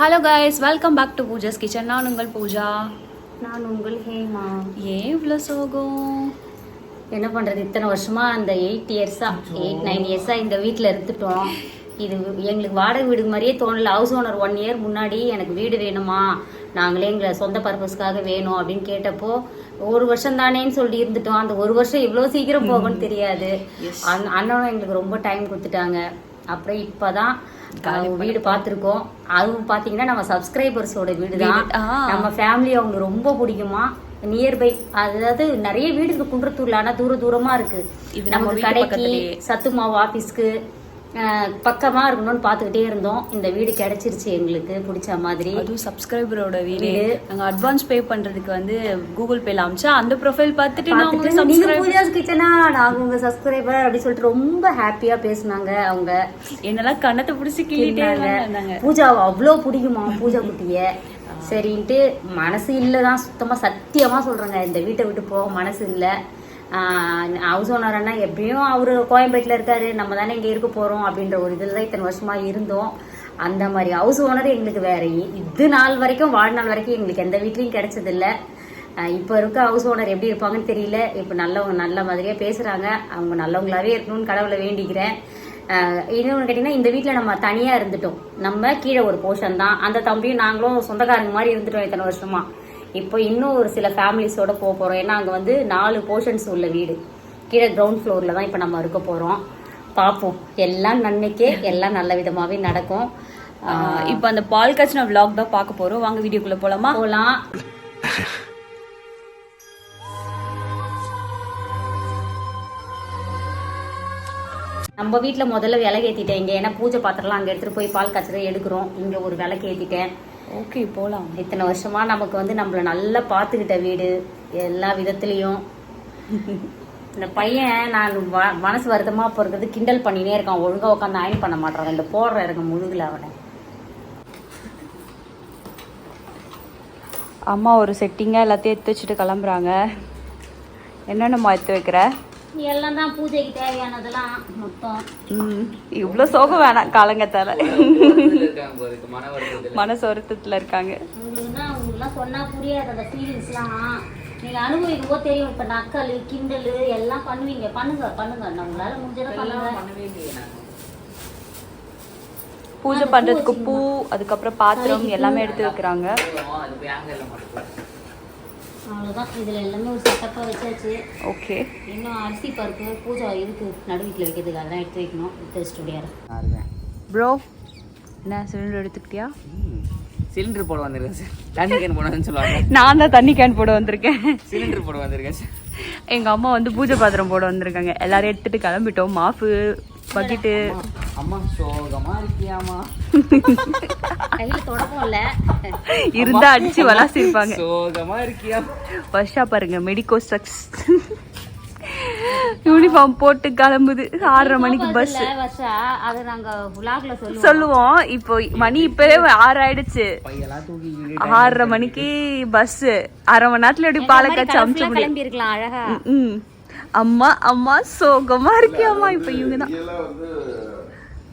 Hello guys welcome back to Pooja's kitchen நான் உங்கள் பூஜா. நான் உங்கள் ஹேமா. ஏன் இவ்வளோ சோகம்? என்ன பண்றது? இத்தனை வருஷமா அந்த எயிட் இயர்ஸா எயிட் நைன் இயர்ஸா இந்த வீட்டில் இருந்துட்டோம். இது எங்களுக்கு வாடகை வீடு மாதிரியே தோணல. ஹவுஸ் ஓனர் ஒன் இயர் முன்னாடி எனக்கு வீடு வேணுமா? நாங்களே எங்களை சொந்த பர்பஸ்க்காக வேணும் அப்படின்னு கேட்டப்போ ஒரு வருஷம் தானேன்னு சொல்லி இருந்துட்டோம். அந்த ஒரு வருஷம் இவ்வளோ சீக்கிரம் போகும்னு தெரியாது. அண்ண- அண்ணனும் எங்களுக்கு ரொம்ப டைம் கொடுத்துட்டாங்க. அப்புறம் இப்பதான் அஹ், வீடு பார்த்துருக்கோம். அதுவும் பார்த்தீங்கன்னா நம்ம சப்ஸ்கிரைபர்ஸோட வீடு தான். நம்ம ஃபேமிலி அவங்க ரொம்ப பிடிக்குமா? நியர்பை அதாவது நிறைய வீடு இருக்கு குன்றத்தூர்ல ஆனா தூர தூரமா இருக்கு. இது நம்ம நமக்கு கடைக்கு. சத்து மாவு ஆபீஸ்க்கு அஹ், பக்கமா இருக்கணும்னு பார்த்துக்கிட்டே இருந்தோம். இந்த வீடு கிடைச்சிருச்சு எங்களுக்கு பிடிச்ச மாதிரி. அதுவும் சப்ஸ்கிரைபரோட வீடு. நாங்கள் அட்வான்ஸ் பே பண்ணுறதுக்கு வந்து கூகுள் பேல அமிச்சா அந்த ப்ரொஃபைல் பார்த்துட்டு நான் பார்த்துட்டு, உங்களுக்கு நீங்க சப்ஸ்கிரைப் பூஜாஸ் கிச்சனா நாங்க உங்க சப்ஸ்கிரைபர் அப்படி சொல்லிட்டு ரொம்ப ஹாப்பியா பேசுனாங்க அவங்க. என்னெல்லாம் கண்ணத்தை பிடிச்சி கிள்ளிட்டே இருந்தாங்க. பூஜாவை அவ்வளோ பிடிக்குமா பூஜா குட்டிய? சரின்ட்டு மனசு இல்லைதான் சுத்தமா சத்தியமா சொல்றேங்க. இந்த வீட்டை விட்டு போக மனசு இல்லை. ஹவுஸ் ஓனர் அண்ணா எப்படியும் அவரு கோயம்பேட்டில் இருக்காரு. நம்ம தானே இங்கே இருக்க போகிறோம் அப்படின்ற ஒரு இதில் தான் இத்தனை வருஷமா இருந்தோம். அந்த மாதிரி ஹவுஸ் ஓனர் எங்களுக்கு வேற இது நாள் வரைக்கும் வாழ்நாள் வரைக்கும் எங்களுக்கு எந்த வீட்லையும் கிடைச்சதில்ல. இப்போ இருக்க ஹவுஸ் ஓனர் எப்படி இருப்பாங்கன்னு தெரியல. இப்போ நல்லவங்க நல்ல மாதிரியே பேசுறாங்க. அவங்க நல்லவங்களாவே இருக்கணும்னு கடவுளை வேண்டிக்கிறேன். இன்னொன்று இன்னொன்னு கேட்டீங்கன்னா இந்த வீட்டில் நம்ம தனியாக இருந்துட்டோம். நம்ம கீழே ஒரு போர்ஷன் தான். அந்த தம்பியும் நாங்களும் சொந்தக்காரங்க மாதிரி இருந்துட்டோம் இத்தனை வருஷமாக இப்போ இன்னும் ஒரு சில ஃபேமிலிஸோட போக போறோம். ஏன்னா அங்கே வந்து நாலு போர்ஷன்ஸ் உள்ள வீடு. கீழே கிரவுண்ட் ஃப்ளோரில் தான் இப்போ நம்ம இருக்க போறோம். பார்ப்போம். எல்லாம் நன்மைக்கே எல்லாம் நல்ல விதமாவே நடக்கும். இப்போ அந்த பால் காய்ச்சின vlog தான் பார்க்க போறோம். வாங்க வீடியோக்குள்ள போலாமா? போகலாம் நம்ம வீட்டில் முதல்ல விளக்கு ஏற்றிட்டேன் இங்கே. ஏன்னா பூஜை பாத்திரம்லாம் அங்கே எடுத்துகிட்டு போய் பால் காய்ச்சதை எடுக்கிறோம். இங்கே ஒரு விளக்கு ஏற்றிட்டேன் ஓகே போகலாம் இத்தனை வருஷமா நமக்கு வந்து நம்மள நல்லா பார்த்துக்கிட்ட வீடு எல்லா விதத்துலேயும். இந்த பையன் நான் வ- மனசு வருத்தமா போகிறது கிண்டல் பண்ணினே இருக்கான். ஒழுங்கா உட்காந்து அயன் பண்ண மாட்டான். இந்த போடுற இருக்க முழுகுல அவனை. அம்மா ஒரு செட்டிங்காக எல்லாத்தையும் எடுத்து வச்சுட்டு கிளம்புறாங்க. என்னென்னம்மா எடுத்து வைக்கிற? எல்லாம் தான் பூஜைக்கு தேவையானதெல்லாம் மொத்தம். ம் இவ்வளோ சோகம் வேணாம் காலங்கத்தால. மனசு வருத்தத்தில் இருக்காங்க. உங்களுக்குன்னா உங்களுக்குலாம் சொன்னா புரியாது அந்த ஃபீலிங்ஸ்லாம் நீங்க அனுபவிக்கும் போது தெரியும் இப்ப நக்கல் கிண்டல் எல்லாம் பண்ணுவீங்க. பண்ணுங்க பண்ணுங்க. முடிஞ்சதை நாங்க. பூஜை பண்றதுக்கு பூ அதுக்கப்புறம் பாத்திரம் எல்லாமே எடுத்து வைக்கிறாங்க. அவ்வளவுதான். இதுல எல்லாமே ஒரு செட்டப்பா வச்சாச்சு. ஓகே இன்னும் அரிசி பருப்பு பூஜை இதுக்கு நடு வீட்டில் வைக்கிறதுக்கு அதெல்லாம் எடுத்து வைக்கணும். நான் இருக்கேன். ப்ரோ என்ன சிலிண்டர் எடுத்துக்கிட்டியா? சிலிண்டர் போட வந்திருக்கேன் சார் தண்ணி கேன் போட சொல்லுவாங்க. நான் தான் தண்ணி கேன் போட வந்திருக்கேன். சிலிண்டர் போட வந்திருக்கேன் சார் எங்க அம்மா வந்து பூஜை பாத்திரம் போட வந்திருக்காங்க. எல்லாரும் எடுத்துட்டு கிளம்பிட்டோம். Mop bucket. அம்மா சோகமா இருக்கியாமா கையில தொடப்பம் இல்ல. இருந்தா அடிச்சு வளாசிருப்பாங்க. சோகமா இருக்கியா? வருஷா பாருங்க மெடிக்கோ ஸ்ட்ரக்ஸ் யூனிஃபார்ம் போட்டு கிளம்புது. ஆறரை மணிக்கு பஸ் சொல்லுவோம். சொல்லுவோம். இப்போ மணி இப்பவே ஆறு ஆயிடுச்சு பையெல்லாம் தூக்கி ஆறரை மணிக்கு பஸ் அரை மணி நேரத்துல எப்படி பாலக்காச்சு அமுச்ச முடியும். அம்மா அம்மா சோகமா இருக்கியாம்மா? இப்ப இவங்க தான்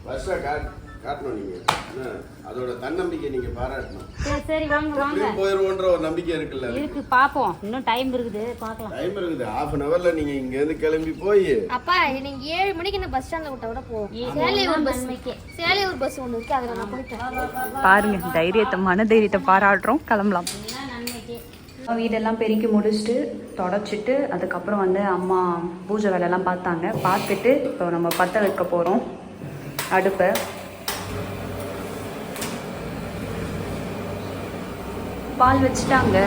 காட் காட்டணும் நீங்க என்ன? அதோட தன்னம்பிக்கை நீங்க பாராட்டணும். சரி சரி வாங்க வாங்க. போயிருவோன்ற ஒரு நம்பிக்கை இருக்குல்ல இருக்கு பாப்போம். இன்னும் டைம் இருக்குது பார்க்கலாம் டைம் இருக்குது. ஹாஃப் அன் ஹவர்ல நீங்க இங்க இருந்து கிளம்பி போய். அப்பா நீங்க ஏழு மணிக்கு இந்த பஸ் ஸ்டாண்ட்ல விட்ட விட போவோம். சேலையூர் பஸ் சேலையூர் பஸ் ஒன்று இருக்கு அதில் நான் போயிட்டேன். பாருங்க தைரியத்தை மன தைரியத்தை பாராட்டுறோம். கிளம்பலாம். வீடெல்லாம் பெருக்கி முடிச்சுட்டு தொடச்சிட்டு அதுக்கப்புறம் வந்து அம்மா பூஜை வேலையெல்லாம் பார்த்தாங்க. பார்த்துட்டு இப்போ நம்ம பற்ற வைக்க போகிறோம் அடுப்பை. பால் வச்சுட்டாங்க.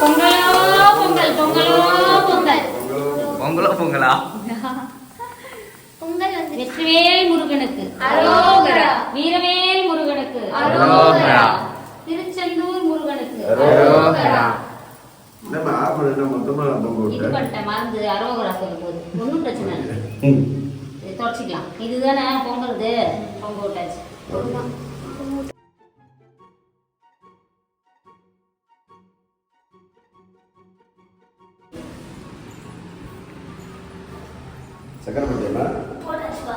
பொங்கலோ பொங்கல் பொங்கலோ. பொங்கலோ பொங்கலா? பொங்கல் வந்து வெற்றிவேல் முருகனுக்கு. அரோகரா. வீரவேல் முருகனுக்கு. அரோகரா. திருச்செந்தூர் முருகனுக்கு. அரோகரா. நம்ம ஆஃப் பண்ணிட்டா மொத்தமா நம்ம இது பண்ணிட்டேன் மறந்து அரோகரா சொல்லும் போது ஒன்றும் பிரச்சனை இல்லை. இது தொடச்சிக்கலாம். இதுதானே பொங்கலுது? பொங்க விட்டாச்சு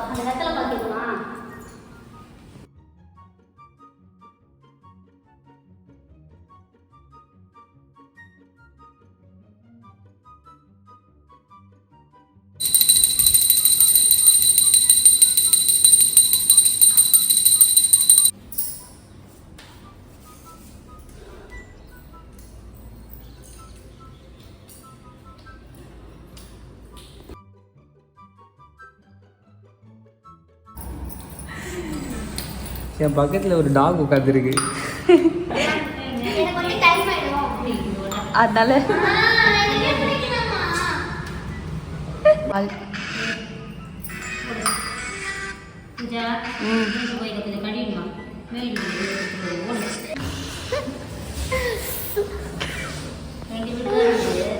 அந்த வெத்தலை பார்த்துக்கலாம் என் பக்கத்தில் ஒரு டாக் உட்காந்துருக்கு அதனால.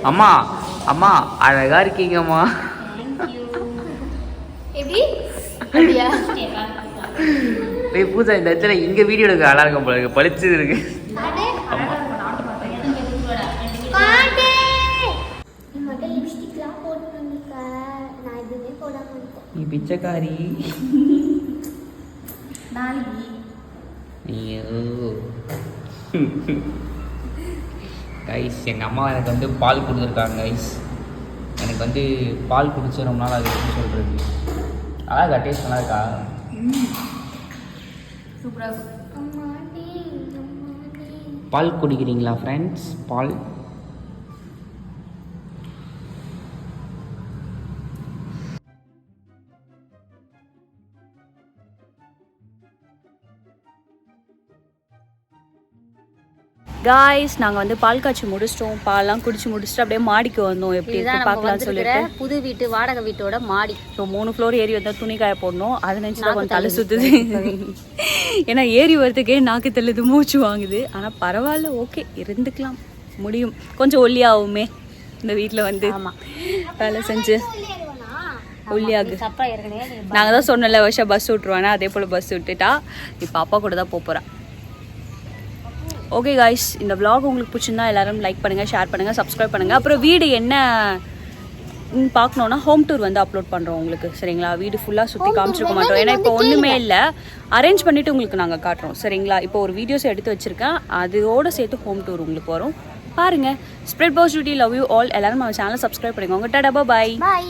அம்மா அம்மா அழகா இருக்கீங்கம்மா. எப்படி டேய் பூஜா இந்த இடத்துல இங்க வீடியோ எடுக்க அழகா இருக்கும் போல இருக்கு. பளிச்சு இருக்கு. நீ பிச்சைக்காரி. கைஸ் எங்கள் அம்மா எனக்கு வந்து பால் கொடுத்துருக்காங்க கைஸ் எனக்கு வந்து பால் குடிச்சு ரொம்ப நாள் அது எப்படி சொல்கிறது அழகா டேஸ்ட் நல்லா இருக்கா? சூப்பராக இருக்கும் பால் குடிக்கிறீங்களா ஃப்ரெண்ட்ஸ் பால். காய்ஸ் நாங்கள் வந்து பால் காய்ச்சி முடிச்சிட்டோம். பால்லாம் குடிச்சு முடிச்சுட்டு அப்படியே மாடிக்கு வந்தோம். எப்படி இருக்கு வந்திருக்கிற சொல்லிட்டு. புது வீட்டு வாடகை வீட்டோட மாடி. ஸோ மூணு ஃப்ளோர் ஏறி வந்தால் துணி காய போடணும். அது நினச்சி கொஞ்சம் தலை. சுற்றுது ஏன்னா ஏறி வரதுக்கே நாக்கு தள்ளுது மூச்சு வாங்குது. ஆனால் பரவாயில்ல ஓகே இருந்துக்கலாம். முடியும். கொஞ்சம் ஒல்லியாகுமே இந்த வீட்டில் வந்து. வேலை செஞ்சு. ஒல்லியாகு. நாங்கள் தான் சொன்னல வருஷம் பஸ் விட்ருவானா அதே போல் பஸ் விட்டுட்டா. இப்போ அப்பா கூட தான் போகிறா ஓகே காய்ஸ் இந்த vlog உங்களுக்கு பிடிச்சிருந்தா எல்லாரும் லைக் பண்ணுங்கள் ஷேர் பண்ணுங்கள் சப்ஸ்கிரைப் பண்ணுங்கள் அப்புறம் வீடு என்ன பார்க்கணுன்னா ஹோம் டூர் வந்து அப்லோட் பண்ணுறோம் உங்களுக்கு சரிங்களா? வீடு ஃபுல்லாக சுற்றி காமிச்சிருக்க மாட்டோம். ஏன்னா இப்போ ஒன்றுமே இல்லை. அரேஞ்ச் பண்ணிவிட்டு உங்களுக்கு நாங்கள் காட்டுறோம் சரிங்களா? இப்போ ஒரு வீடியோஸ் எடுத்து வச்சுருக்கேன். அதோட சேர்த்து ஹோம் டூர் உங்களுக்கு வரும். பாருங்கள் spread positivity love you all எல்லாரும் நம்ம சேனலை சப்ஸ்கிரைப் பண்ணிக்கோங்க. டாடா பாய் பாய்